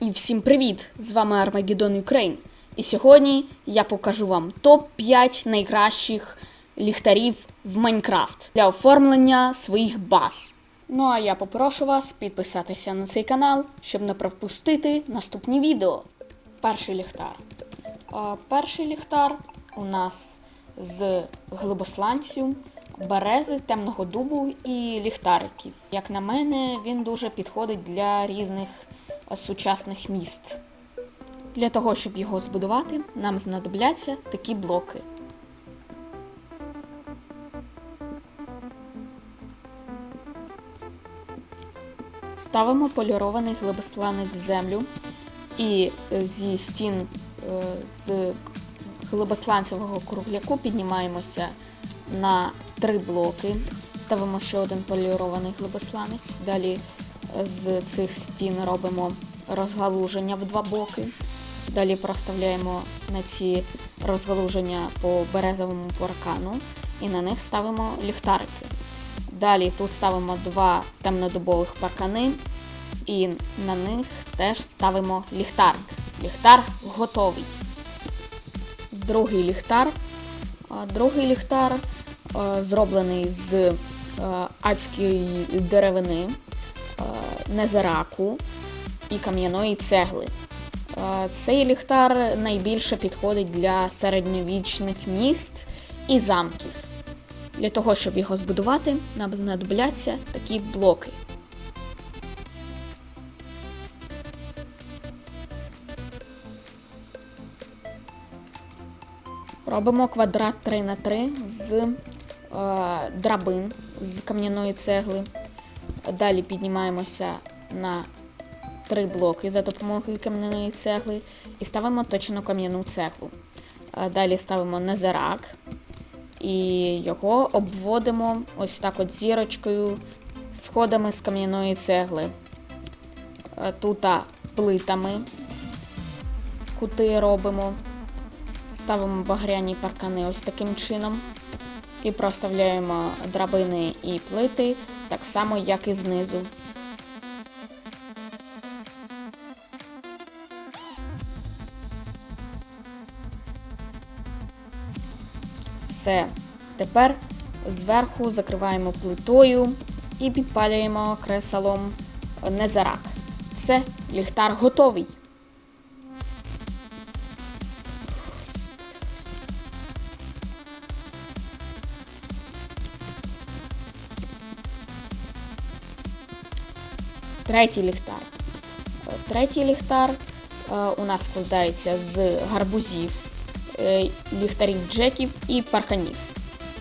І всім привіт! З вами Armageddon Ukraine. І сьогодні я покажу вам топ-5 найкращих ліхтарів в Майнкрафт для оформлення своїх баз. Ну а я попрошу вас підписатися на цей канал, щоб не пропустити наступні відео. Перший ліхтар. Перший ліхтар у нас з глибосланцю, берези, темного дубу і ліхтариків. Як на мене, він дуже підходить для різних сучасних міст. Для того, щоб його збудувати, нам знадобляться такі блоки. Ставимо полірований глибосланець в землю і е, зі стін е, з глибосланцевого кругляку піднімаємося на три блоки. Ставимо ще один полірований глибосланець. Далі з цих стін робимо розгалуження в два боки. Далі проставляємо на ці розгалуження по березовому паркану і на них ставимо ліхтарики. Далі тут ставимо два темнодубових паркани, і на них теж ставимо ліхтарик. Ліхтар готовий. Другий ліхтар. Другий ліхтар зроблений з адської деревини, незараку і кам'яної цегли. Е, Цей ліхтар найбільше підходить для середньовічних міст і замків. Для того, щоб його збудувати, нам знадобляться такі блоки. Робимо квадрат 3 на 3 з е, драбин з кам'яної цегли. Далі піднімаємося на три блоки за допомогою кам'яної цегли і ставимо точно кам'яну цеглу. Е, Далі ставимо незерак і його обводимо ось так от зірочкою сходами з кам'яної цегли. Е, Тут плитами кути робимо. Ставимо багряні паркани ось таким чином. І проставляємо драбини і плити так само, як і знизу. Все. Тепер зверху закриваємо плитою і підпалюємо креслом незарак. Все, ліхтар готовий. Третій ліхтар. Е, Третій ліхтар е, у нас складається з гарбузів, е, ліхтарів джеків і парканів.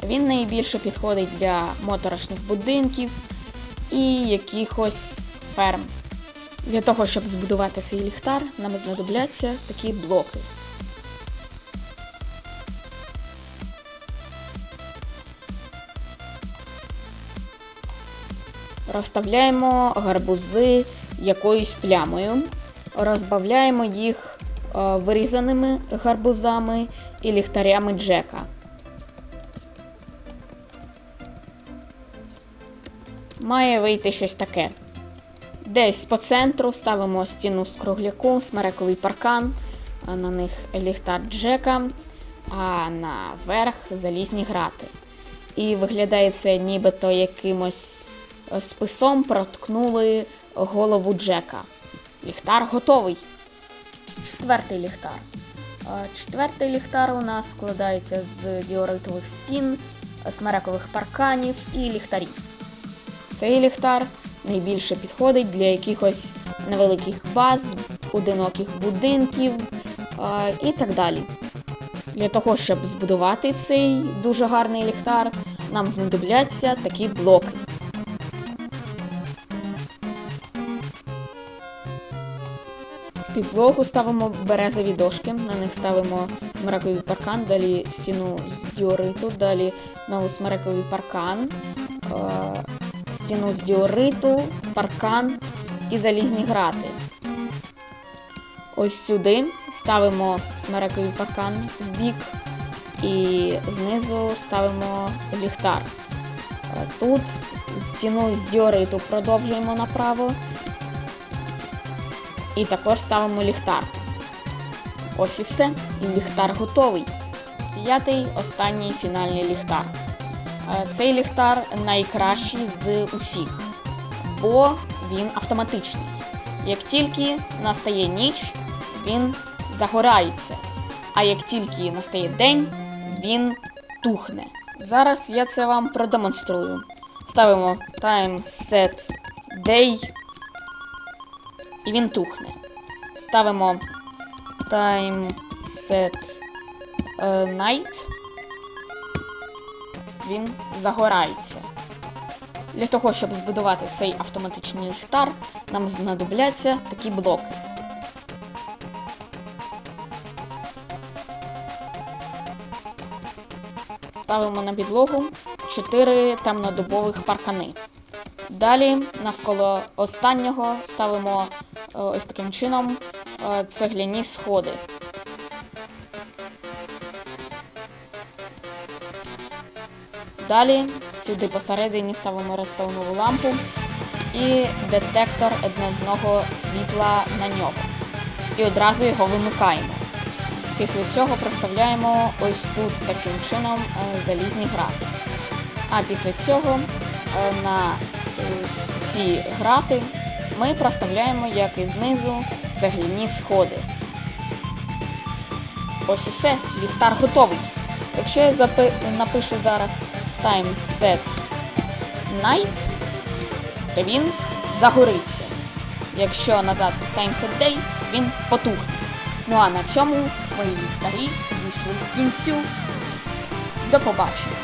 Він найбільше підходить для моторошних будинків і якихось ферм. Для того, щоб збудувати цей ліхтар, нам знадобляться такі блоки. Розставляємо гарбузи якоюсь плямою, розбавляємо їх е, вирізаними гарбузами і ліхтарями Джека. Має вийти щось таке. Десь по центру ставимо стіну з кругляку, смерековий паркан, на них ліхтар Джека, а наверх залізні грати. І виглядає це нібито якимось списом проткнули голову Джека. Ліхтар готовий. Четвертий ліхтар. Е, Четвертий ліхтар у нас складається з діоритових стін, смерекових парканів і ліхтарів. Цей ліхтар найбільше підходить для якихось невеликих баз, одиноких будинків і так далі. Для того, щоб збудувати цей дуже гарний ліхтар, нам знадобляться такі блоки. Підлогу ставимо березові дошки, на них ставимо смерековий паркан, далі стіну з діориту, далі знову смерековий паркан, е, стіну з діориту, паркан і залізні грати. Ось сюди ставимо смерековий паркан в бік і знизу ставимо ліхтар. Е, Тут стіну з діориту продовжуємо направо І також ставимо ліхтар. Ось і все. І ліхтар готовий. П'ятий, останній фінальний ліхтар. Е, Цей ліхтар найкращий з усіх, бо він автоматичний. Як тільки настає ніч, він загорається. А як тільки настає день, він тухне. Зараз я це вам продемонструю. Ставимо time set day і він тухне. Ставимо time set е, night. Він загорається. Для того, щоб збудувати цей автоматичний ліхтар, нам знадобляться такі блоки. Ставимо на підлогу 4 темнодобових паркани. Далі навколо останнього ставимо ось таким чином е, цегляні сходи. Далі сюди посередині ставимо редстоунову лампу і детектор дневного світла на нього. І одразу його вимикаємо. Після цього проставляємо ось тут таким чином е, залізні грати. А після цього е, на е, ці грати ми проставляємо, як і знизу, цегляні сходи. Ось і все, ліхтар готовий. Якщо я запи- напишу зараз time set night, то він загориться. Якщо назад time set day, він потухне. Ну а на цьому мої ліхтарі дійшли кінцю. До побачення!